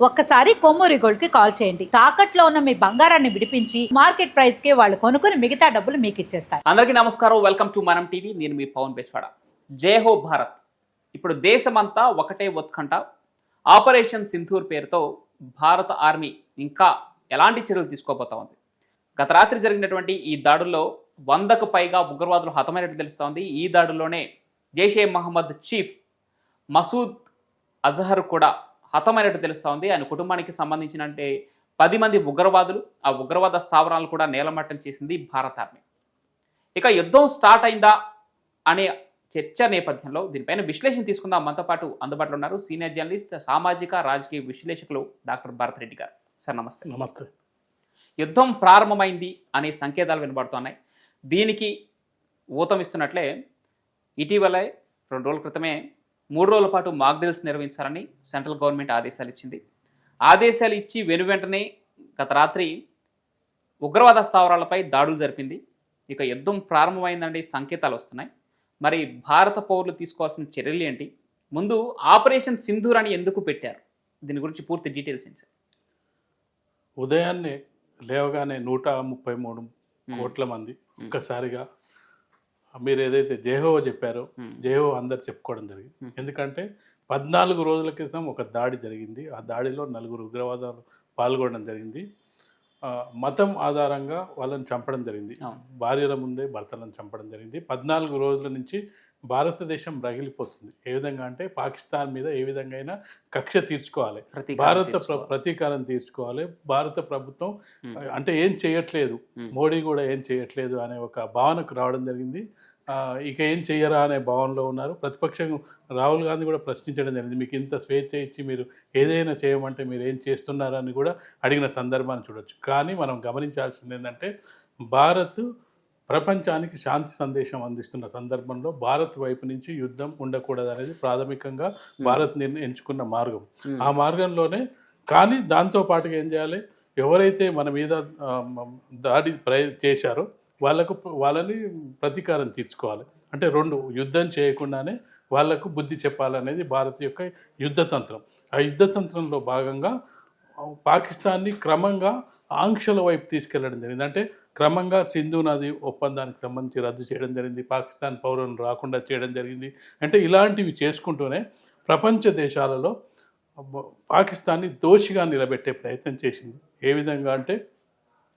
ఒక్కసారి కొమ్మూరి గోల్డ్కి కాల్ చేయండి. తాకట్లో ఉన్న మీ బంగారాన్ని విడిపించి మార్కెట్ ప్రైస్కి వాళ్ళు కొనుక్కుని మిగతా డబ్బులు మీకు ఇచ్చేస్తారు. అందరికీ నమస్కారం. వెల్కమ్ టు మనం టీవీ. నేను మీ పవన్ బెస్వాడ. జై హో భారత్. ఇప్పుడు దేశమంతా ఒకటే ఉత్కంఠ. ఆపరేషన్ సింధూర్ పేరుతో భారత ఆర్మీ ఇంకా ఎలాంటి చర్యలు తీసుకోబోతా ఉంది? గత రాత్రి జరిగినటువంటి ఈ దాడుల్లో వందకు పైగా ఉగ్రవాదులు హతమైనట్టు తెలుస్తోంది. ఈ దాడుల్లోనే జైషే మహమ్మద్ చీఫ్ మసూద్ అజహర్ కూడా హతమైనట్టు తెలుస్తోంది ఆయన కుటుంబానికి సంబంధించినంటే పది మంది ఉగ్రవాదులు ఆ ఉగ్రవాద స్థావరాలను కూడా నేలమట్టం చేసింది భారత ఆర్మీ. ఇక యుద్ధం స్టార్ట్ అయిందా అనే చర్చ నేపథ్యంలో దీనిపైన విశ్లేషణ తీసుకుందాం. మనతో పాటు అందుబాటులో ఉన్నారు సీనియర్ జర్నలిస్ట్ సామాజిక రాజకీయ విశ్లేషకులు డాక్టర్ భారత్ రెడ్డి గారు. సార్ నమస్తే. నమస్తే. యుద్ధం ప్రారంభమైంది అనే సంకేతాలు వినబడుతున్నాయి. దీనికి ఊతమిస్తున్నట్లే ఇటీవలే రెండు రోజుల క్రితమే మూడు రోజుల పాటు మాక్ డ్రిల్స్ నిర్వహించాలని సెంట్రల్ గవర్నమెంట్ ఆదేశాలు ఇచ్చింది. ఆదేశాలు ఇచ్చి వెను వెంటనే గత రాత్రి ఉగ్రవాద స్థావరాలపై దాడులు జరిపింది. ఇక యుద్ధం ప్రారంభమైందండి సంకేతాలు వస్తున్నాయి. మరి భారత పౌరులు తీసుకోవాల్సిన చర్యలు ఏంటి? ముందు ఆపరేషన్ సింధూర్ అని ఎందుకు పెట్టారు? దీని గురించి పూర్తి డీటెయిల్స్ ఏంటి సార్? ఉదయాన్నే లేవగానే నూట ముప్పై మూడు కోట్ల మంది ఒక్కసారిగా మీరు ఏదైతే జేహో చెప్పారో. జేహో అందరు చెప్పుకోవడం జరిగింది. ఎందుకంటే పద్నాలుగు రోజుల క్రితం ఒక దాడి జరిగింది ఆ దాడిలో నలుగురు ఉగ్రవాదాలు పాల్గొనడం జరిగింది మతం ఆధారంగా వాళ్ళని చంపడం జరిగింది. భార్యల ముందే భర్తలను చంపడం జరిగింది పద్నాలుగు రోజుల నుంచి భారతదేశం రగిలిపోతుంది. ఏ విధంగా అంటే పాకిస్తాన్ మీద ఏ విధంగా అయినా కక్ష తీర్చుకోవాలి. భారత. ప్రతీకారం తీర్చుకోవాలి. భారత ప్రభుత్వం. అంటే ఏం చేయట్లేదు. మోడీ కూడా ఏం చేయట్లేదు అనే ఒక భావనకు రావడం జరిగింది. ఇక ఏం చెయ్యరా అనే భావనలో ఉన్నారు. ప్రతిపక్షం రాహుల్ గాంధీ కూడా ప్రశ్నించడం జరిగింది. మీకు ఇంత స్వేచ్ఛ ఇచ్చి మీరు ఏదైనా చేయమంటే మీరు ఏం చేస్తున్నారని కూడా అడిగిన సందర్భాన్ని చూడొచ్చు. కానీ మనం గమనించాల్సింది ఏంటంటే భారత్ ప్రపంచానికి శాంతి సందేశం అందిస్తున్న సందర్భంలో భారత్ వైపు నుంచి యుద్ధం ఉండకూడదు అనేది ప్రాథమికంగా భారత్ ఎంచుకున్న మార్గం. ఆ మార్గంలోనే కానీ దాంతో పాటుగా ఏం చేయాలి? ఎవరైతే మన మీద దాడి ప్రయ చేశారో వాళ్ళకు వాళ్ళని ప్రతీకారం తీర్చుకోవాలి. అంటే రెండు యుద్ధం చేయకుండానే వాళ్ళకు బుద్ధి చెప్పాలనేది భారత్ యొక్క యుద్ధతంత్రం ఆ యుద్ధతంత్రంలో భాగంగా పాకిస్తాన్ని క్రమంగా ఆంక్షల వైపు తీసుకెళ్ళడం జరిగింది. అంటే క్రమంగా సింధు నది ఒప్పందానికి సంబంధించి రద్దు చేయడం జరిగింది. పాకిస్తాన్ పౌరులను రాకుండా చేయడం జరిగింది. అంటే ఇలాంటివి చేసుకుంటూనే ప్రపంచ దేశాలలో పాకిస్తాన్ని దోషిగా నిలబెట్టే ప్రయత్నం చేసింది. ఏ విధంగా అంటే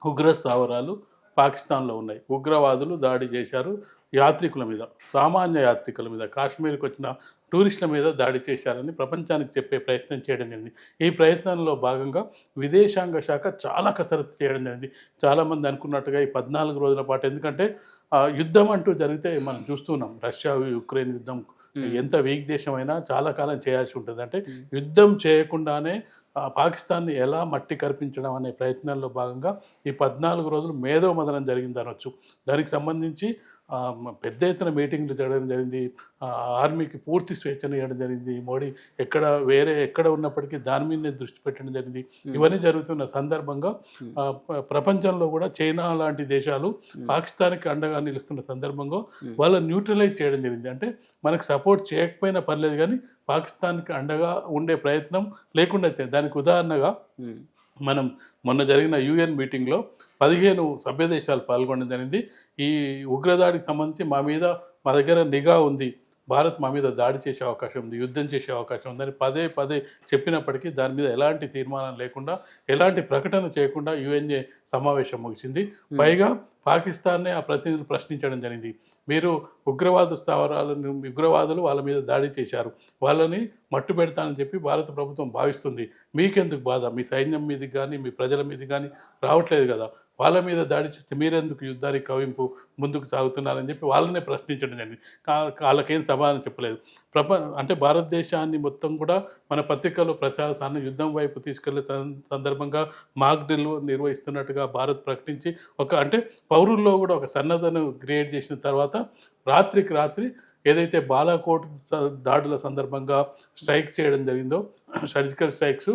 ఉగ్ర స్థావరాలు పాకిస్తాన్లో ఉన్నాయి. ఉగ్రవాదులు దాడి చేశారు యాత్రికుల మీద సామాన్య యాత్రికుల మీద కాశ్మీర్కి వచ్చిన టూరిస్టుల మీద దాడి చేశారని ప్రపంచానికి చెప్పే ప్రయత్నం చేయడం జరిగింది. ఈ ప్రయత్నంలో భాగంగా విదేశాంగ శాఖ చాలా కసరత్తు చేయడం జరిగింది. చాలామంది అనుకున్నట్టుగా ఈ పద్నాలుగు రోజుల పాటు ఎందుకంటే యుద్ధం అంటూ జరిగితే మనం చూస్తున్నాం రష్యా యుక్రెయిన్ యుద్ధం ఎంత వీక్ దేశమైనా చాలా కాలం చేయాల్సి ఉంటుంది. అంటే. యుద్ధం చేయకుండానే పాకిస్తాన్ని ఎలా మట్టి కరిపించడం అనే ప్రయత్నాల్లో భాగంగా ఈ పద్నాలుగు రోజులు మేధో మదనం జరిగింది అనొచ్చు దానికి సంబంధించి పెద్ద ఎత్తున మీటింగ్లు జరగడం జరిగింది ఆర్మీకి పూర్తి స్వేచ్ఛను ఇవ్వడం జరిగింది మోడీ ఎక్కడ వేరే ఎక్కడ ఉన్నప్పటికీ దాని మీదనే దృష్టి పెట్టడం జరిగింది ఇవన్నీ జరుగుతున్న సందర్భంగా ప్రపంచంలో కూడా చైనా లాంటి దేశాలు. పాకిస్తాన్కి అండగా నిలుస్తున్న సందర్భంగా. వాళ్ళని న్యూట్రలైజ్ చేయడం జరిగింది అంటే మనకు సపోర్ట్ చేయకపోయినా పర్లేదు కానీ పాకిస్తాన్కి అండగా ఉండే ప్రయత్నం లేకుండా దానికి ఉదాహరణగా. మనం మొన్న జరిగిన యుఎన్ మీటింగ్లో పదిహేను సభ్య దేశాలు పాల్గొనడం జరిగింది. ఈ ఉగ్రదాడికి సంబంధించి మా మీద మా దగ్గర నిఘా ఉంది. భారత్ మా మీద దాడి చేసే అవకాశం ఉంది యుద్ధం చేసే అవకాశం ఉందని పదే పదే చెప్పినప్పటికీ దాని మీద ఎలాంటి తీర్మానం లేకుండా ఎలాంటి ప్రకటన చేయకుండా యుఎన్ఏ సమావేశం ముగిసింది. పైగా పాకిస్తాన్నే ఆ ప్రతినిధులు ప్రశ్నించడం జరిగింది. మీరు ఉగ్రవాద స్థావరాలను ఉగ్రవాదులు వాళ్ళ మీద దాడి చేశారు. వాళ్ళని మట్టు పెడతానని చెప్పి భారత ప్రభుత్వం భావిస్తుంది. మీకెందుకు బాధ? మీ సైన్యం మీదకి కానీ మీ ప్రజల మీదకి కానీ రావట్లేదు కదా. వాళ్ళ మీద దాడి చేస్తే మీరెందుకు యుద్ధానికి కవింపు ముందుకు సాగుతున్నారని చెప్పి వాళ్ళనే ప్రశ్నించడం జరిగింది. కా- వాళ్ళకేం సమాధానం చెప్పలేదు. ప్రప అంటే భారతదేశాన్ని మొత్తం కూడా మన పత్రికల్లో ప్రచార సాధన యుద్ధం వైపు తీసుకెళ్ళే సందర్భంగా మాక్ డ్రిల్ నిర్వహిస్తున్నట్టుగా భారత్ ప్రకటించి ఒక అంటే పౌరుల్లో కూడా ఒక సన్నద్ధను క్రియేట్ చేసిన తర్వాత రాత్రికి రాత్రి ఏదైతే బాలాకోట్ దాడుల సందర్భంగా స్ట్రైక్ చేయడం జరిగిందో సర్జికల్ స్ట్రైక్స్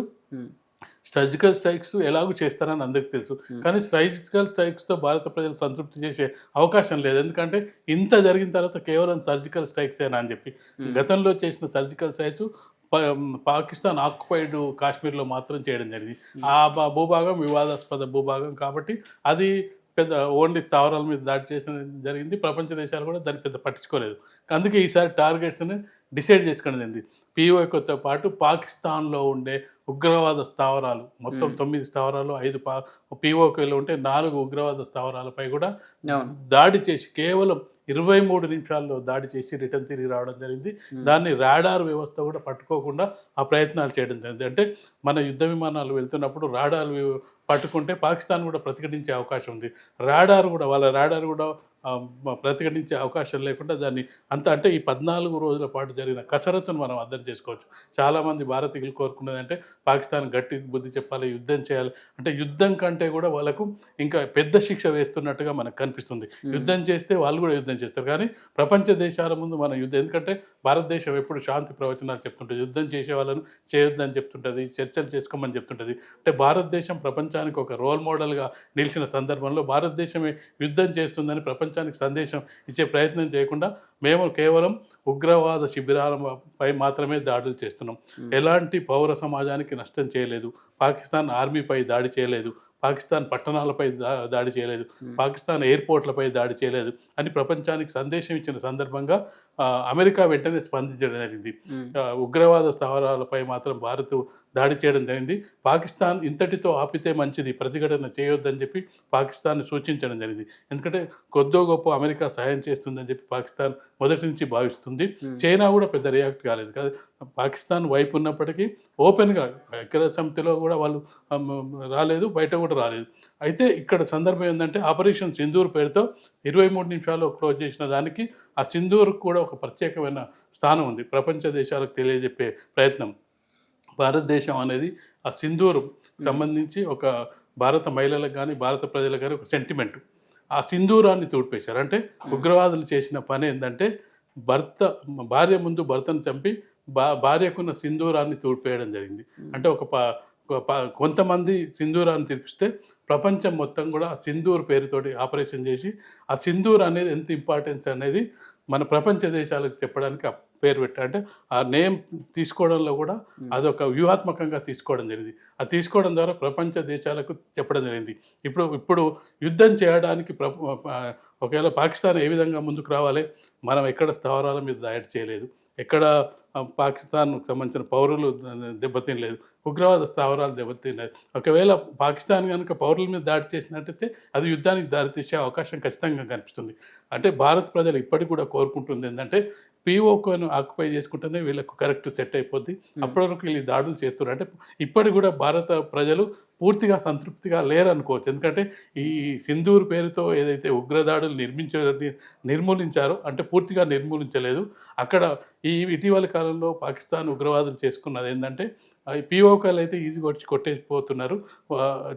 సర్జికల్ స్ట్రైక్స్ ఎలాగూ చేస్తారని అందరికీ తెలుసు. కానీ సర్జికల్ స్ట్రైక్స్తో భారత ప్రజలు సంతృప్తి చేసే అవకాశం లేదు. ఎందుకంటే ఇంత జరిగిన తర్వాత కేవలం సర్జికల్ స్ట్రైక్స్ ఏనా అని చెప్పి. గతంలో చేసిన సర్జికల్ స్ట్రైక్స్ పాకిస్తాన్ ఆక్యుపైడ్ కాశ్మీర్లో మాత్రం చేయడం జరిగింది. ఆ భ- భూభాగం వివాదాస్పద భూభాగం కాబట్టి అది పెద్ద ఓన్లీ స్థావరాల మీద దాడి చేసిన జరిగింది. ప్రపంచ దేశాలు కూడా దాన్ని పెద్ద పట్టించుకోలేదు. అందుకే ఈసారి టార్గెట్స్ని డిసైడ్ చేసుకోవడం జరిగింది పిఓతో పాటు పాకిస్తాన్లో ఉండే ఉగ్రవాద స్థావరాలు. మొత్తం తొమ్మిది స్థావరాలు ఐదు పా పిఓకేలో ఉంటే నాలుగు ఉగ్రవాద స్థావరాలపై కూడా దాడి చేసి కేవలం ఇరవై మూడు నిమిషాల్లో దాడి చేసి రిటర్న్ తిరిగి రావడం జరిగింది. దాన్ని రాడార్ వ్యవస్థ కూడా పట్టుకోకుండా ఆ ప్రయత్నాలు చేయడం జరిగింది. అంటే మన యుద్ధ విమానాలు వెళ్తున్నప్పుడు రాడార్ పట్టుకుంటే పాకిస్తాన్ కూడా ప్రతిఘటించే అవకాశం ఉంది. రాడార్ కూడా వాళ్ళ రాడార్ కూడా ప్రతిఘటించే అవకాశం లేకుండా దాన్ని అంత అంటే ఈ పద్నాలుగు రోజుల పాటు జరిగిన కసరత్తును మనం అర్థం చేసుకోవచ్చు. చాలామంది భారతీయులు కోరుకున్నది అంటే పాకిస్తాన్ గట్టి బుద్ధి చెప్పాలి యుద్ధం చేయాలి. అంటే యుద్ధం కంటే కూడా వాళ్ళకు ఇంకా పెద్ద శిక్ష వేస్తున్నట్టుగా మనకు కనిపిస్తుంది. యుద్ధం చేస్తే వాళ్ళు కూడా యుద్ధం చేస్తారు. కానీ ప్రపంచ దేశాల ముందు మన యుద్ధం ఎందుకంటే భారతదేశం ఎప్పుడు శాంతి ప్రవచనాలు చెప్తుంటుంది. యుద్ధం చేసే వాళ్ళను చేయొద్దని చెప్తుంటుంది చర్చలు చేసుకోమని చెప్తుంటుంది. అంటే భారతదేశం ప్రపంచానికి ఒక రోల్ మోడల్గా నిలిచిన సందర్భంలో భారతదేశమే యుద్ధం చేస్తుందని ప్రపంచానికి సందేశం ఇచ్చే ప్రయత్నం చేయకుండా మేము కేవలం ఉగ్రవాద శిబిరాలపై మాత్రమే దాడులు చేస్తున్నాం. ఎలాంటి పౌర సమాజానికి నష్టం చేయలేదు. పాకిస్తాన్ ఆర్మీపై దాడి చేయలేదు. పాకిస్తాన్ పట్టణాలపై దా- దాడి చేయలేదు. పాకిస్తాన్ ఎయిర్పోర్ట్లపై దాడి చేయలేదు అని ప్రపంచానికి సందేశం ఇచ్చిన సందర్భంగా అమెరికా వెంటనే స్పందించడం జరిగింది. ఆ, ఉగ్రవాద స్థావరాలపై మాత్రం భారత్ దాడి చేయడం జరిగింది. పాకిస్తాన్ ఇంతటితో ఆపితే మంచిది ప్రతిఘటన చేయొద్దని చెప్పి పాకిస్తాన్ సూచించడం జరిగింది. ఎందుకంటే కొద్దో గొప్ప అమెరికా సహాయం చేస్తుందని చెప్పి పాకిస్తాన్ మొదటి నుంచి భావిస్తుంది. చైనా కూడా పెద్ద రియాక్ట్ కాలేదు. కాదు పాకిస్తాన్ వైపు ఉన్నప్పటికీ ఓపెన్గా ఐక్యరాజ్య సమితిలో కూడా వాళ్ళు రాలేదు బయట కూడా రాలేదు. అయితే ఇక్కడ సందర్భం ఏంటంటే ఆపరేషన్ సింధూర్ పేరుతో ఇరవై మూడు నిమిషాల్లో క్లోజ్ చేసిన దానికి ఆ సింధూర్ కూడా ఒక ప్రత్యేకమైన స్థానం ఉంది. ప్రపంచ దేశాలకు తెలియజెప్పే ప్రయత్నం. భారతదేశం అనేది ఆ సింధూర్ సంబంధించి ఒక భారత మహిళలకు కానీ భారత ప్రజలకు కానీ ఒక సెంటిమెంట్ ఆ సింధూరాన్ని తోడ్పేశారు. అంటే ఉగ్రవాదులు చేసిన పని ఏంటంటే భర్త భార్య ముందు భర్తను చంపి భా భార్యకున్న సింధూరాన్ని తోడ్పేయడం జరిగింది. అంటే ఒక ప కొంతమంది సింధూరాన్ని తెరిపిస్తే ప్రపంచం మొత్తం కూడా ఆ సింధూర్ పేరుతోటి ఆపరేషన్ చేసి ఆ సింధూర్ అనేది ఎంత ఇంపార్టెన్స్ అనేది మన ప్రపంచ దేశాలకు చెప్పడానికి ఆ పేరు పెట్టారు అంటే ఆ నేమ్ తీసుకోవడంలో కూడా అదొక వ్యూహాత్మకంగా తీసుకోవడం జరిగింది. అది తీసుకోవడం ద్వారా ప్రపంచ దేశాలకు చెప్పడం జరిగింది. ఇప్పుడు ఇప్పుడు యుద్ధం చేయడానికి ప్ర ఆ, ఒకవేళ పాకిస్తాన్ ఏ విధంగా ముందుకు రావాలి? మనం ఎక్కడ స్థావరాల మీద దాడి చేయలేదు. ఎక్కడ పాకిస్తాన్కు సంబంధించిన పౌరులు దెబ్బతినలేదు. ఉగ్రవాద స్థావరాలు దెబ్బతినలేదు ఒకవేళ పాకిస్తాన్ కనుక పౌరుల మీద దాడి చేసినట్టయితే అది యుద్ధానికి దారితీసే అవకాశం ఖచ్చితంగా కనిపిస్తుంది. అంటే భారత ప్రజలు ఇప్పటికి కూడా కోరుకుంటుంది ఏంటంటే పీఓకోను ఆక్యుపై చేసుకుంటేనే వీళ్ళకు కరెక్ట్ సెట్ అయిపోద్ది. అప్పటి వరకు వీళ్ళు దాడులు చేస్తున్నారు. అంటే ఇప్పటికి కూడా భారత ప్రజలు పూర్తిగా సంతృప్తిగా లేరు అనుకోవచ్చు ఎందుకంటే ఈ సింధూర్ పేరుతో ఏదైతే ఉగ్రదాడులు నిర్మించ నిర్మూలించారో అంటే పూర్తిగా నిర్మూలించలేదు. అక్కడ ఈ ఇటీవల కాలంలో పాకిస్తాన్ ఉగ్రవాదులు చేసుకున్నది ఏంటంటే పిఓకలు అయితే ఈజీగా వచ్చి కొట్టేసిపోతున్నారు.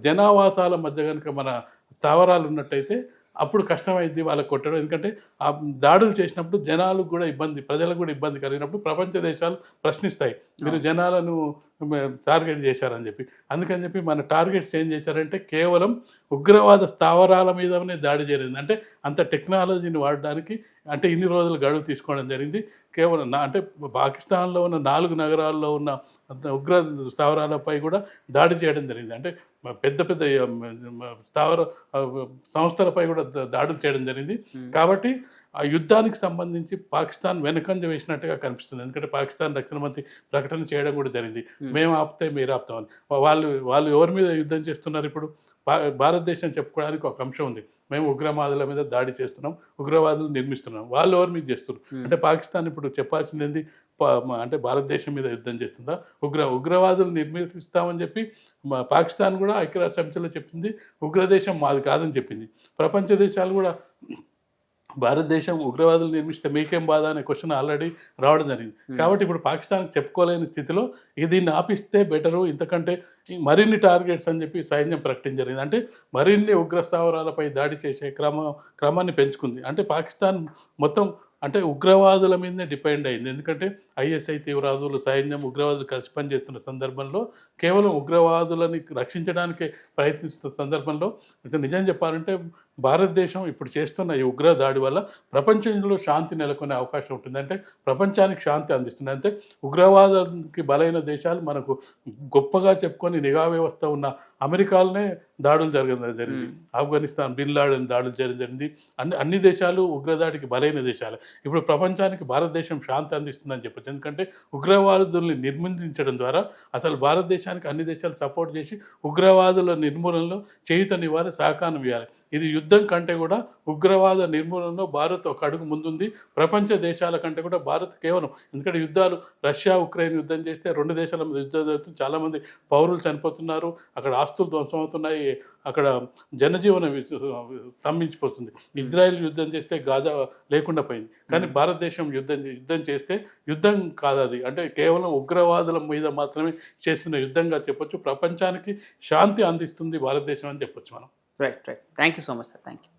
జనావాసాల మధ్య కనుక మన స్థావరాలు ఉన్నట్టయితే అప్పుడు కష్టమైంది వాళ్ళకి కొట్టడం. ఎందుకంటే ఆ దాడులు చేసినప్పుడు జనాలకు కూడా ఇబ్బంది ప్రజలకు కూడా ఇబ్బంది కలిగినప్పుడు ప్రపంచ దేశాలు ప్రశ్నిస్తాయి. మీరు జనాలను టార్గెట్ చేశారని చెప్పి. అందుకని చెప్పి మన టార్గెట్స్ ఏం చేశారంటే కేవలం ఉగ్రవాద స్థావరాల మీదనే దాడి జరిగింది. అంటే అంత టెక్నాలజీని వాడడానికి అంటే ఇన్ని రోజులు గడువు తీసుకోవడం జరిగింది. కేవలం నా అంటే పాకిస్తాన్లో ఉన్న నాలుగు నగరాల్లో ఉన్న ఉగ్ర స్థావరాలపై కూడా దాడి చేయడం జరిగింది. అంటే పెద్ద పెద్ద స్థావర సంస్థలపై కూడా దాడులు చేయడం జరిగింది. కాబట్టి ఆ యుద్ధానికి సంబంధించి పాకిస్తాన్ వెనకంజ వేసినట్టుగా కనిపిస్తుంది. ఎందుకంటే పాకిస్తాన్ రక్షణ మంత్రి ప్రకటన చేయడం కూడా జరిగింది. మేము. ఆపితే మీరు ఆపుతామని వాళ్ళు వాళ్ళు ఎవరి మీద యుద్ధం చేస్తున్నారు ఇప్పుడు? భారతదేశం చెప్పుకోవడానికి ఒక అంశం ఉంది. మేము ఉగ్రవాదుల మీద దాడి చేస్తున్నాం ఉగ్రవాదులు నిర్మిస్తున్నాం. వాళ్ళు ఎవరి మీద చేస్తున్నారు? అంటే పాకిస్తాన్ ఇప్పుడు చెప్పాల్సింది ఏంది? అంటే భారతదేశం మీద యుద్ధం చేస్తుందా? ఉగ్ర ఉగ్రవాదులు నిర్మిస్తామని చెప్పి పాకిస్తాన్ కూడా ఐక్యరాజ్య సమితిలో చెప్పింది. ఉగ్రదేశం మాది కాదని చెప్పింది. ప్రపంచ దేశాలు కూడా భారతదేశం ఉగ్రవాదులు నిర్మిస్తే మీకేం బాధ అనే క్వశ్చన్ ఆల్రెడీ రావడం జరిగింది. కాబట్టి ఇప్పుడు పాకిస్తాన్కి చెప్పుకోలేని స్థితిలో దీన్ని ఆపిస్తే బెటరు ఇంతకంటే మరిన్ని టార్గెట్స్ అని చెప్పి సైన్యం ప్రకటించడం జరిగింది. అంటే మరిన్ని ఉగ్ర స్థావరాలపై దాడి చేసే క్రమ క్రమాన్ని పెంచుకుంది. అంటే పాకిస్తాన్ మొత్తం అంటే ఉగ్రవాదుల మీదనే డిపెండ్ అయింది. ఎందుకంటే ఐఎస్ఐ తీవ్రవాదులు సైన్యం ఉగ్రవాదులు కలిసి పనిచేస్తున్న సందర్భంలో కేవలం ఉగ్రవాదులని రక్షించడానికే ప్రయత్నిస్తున్న సందర్భంలో నిజం చెప్పాలంటే భారతదేశం ఇప్పుడు చేస్తున్న ఈ ఉగ్ర దాడి వల్ల ప్రపంచంలో శాంతి నెలకొనే అవకాశం ఉంటుంది. అంటే ప్రపంచానికి శాంతి అందిస్తుంది. అంటే ఉగ్రవాదానికి బలైన దేశాలు మనకు గొప్పగా చెప్పుకొని నిఘా వ్యవస్థ ఉన్న అమెరికాలోనే దాడులు జరగడం జరిగింది. ఆఫ్ఘనిస్తాన్ బిన్ లాడెన్ దాడులు జరగడం జరిగింది. అన్ని అన్ని దేశాలు ఉగ్రదాడికి బలైన దేశాలు. ఇప్పుడు ప్రపంచానికి భారతదేశం శాంతి అందిస్తుందని చెప్పచ్చు. ఎందుకంటే ఉగ్రవాదుల్ని నిర్మూలించడం ద్వారా అసలు భారతదేశానికి అన్ని దేశాలు సపోర్ట్ చేసి ఉగ్రవాదుల నిర్మూలనలో చేయుతనివ్వాలి సహకారం ఇవ్వాలి. ఇది యుద్ధం కంటే కూడా ఉగ్రవాద నిర్మూలనలో భారత్ ఒక అడుగు ముందుంది. ప్రపంచ దేశాల కంటే కూడా భారత్ కేవలం ఎందుకంటే యుద్ధాలు రష్యా ఉక్రెయిన్ యుద్ధం చేస్తే రెండు దేశాల మీద యుద్ధం జరుగుతుంది. చాలామంది పౌరులు చనిపోతున్నారు. అక్కడ ఆస్తులు ధ్వంసం అవుతున్నాయి. అక్కడ జనజీవనం స్తంభించిపోతుంది. ఇజ్రాయెల్ యుద్ధం చేస్తే గాజా లేకుండా పోయింది. కానీ భారతదేశం యుద్ధం యుద్ధం చేస్తే యుద్ధం కాదు అది అంటే కేవలం ఉగ్రవాదుల మీద మాత్రమే చేస్తున్న యుద్ధంగా చెప్పొచ్చు. ప్రపంచానికి శాంతి అందిస్తుంది భారతదేశం అని చెప్పొచ్చు మనం. Right right thank you so much sir thank you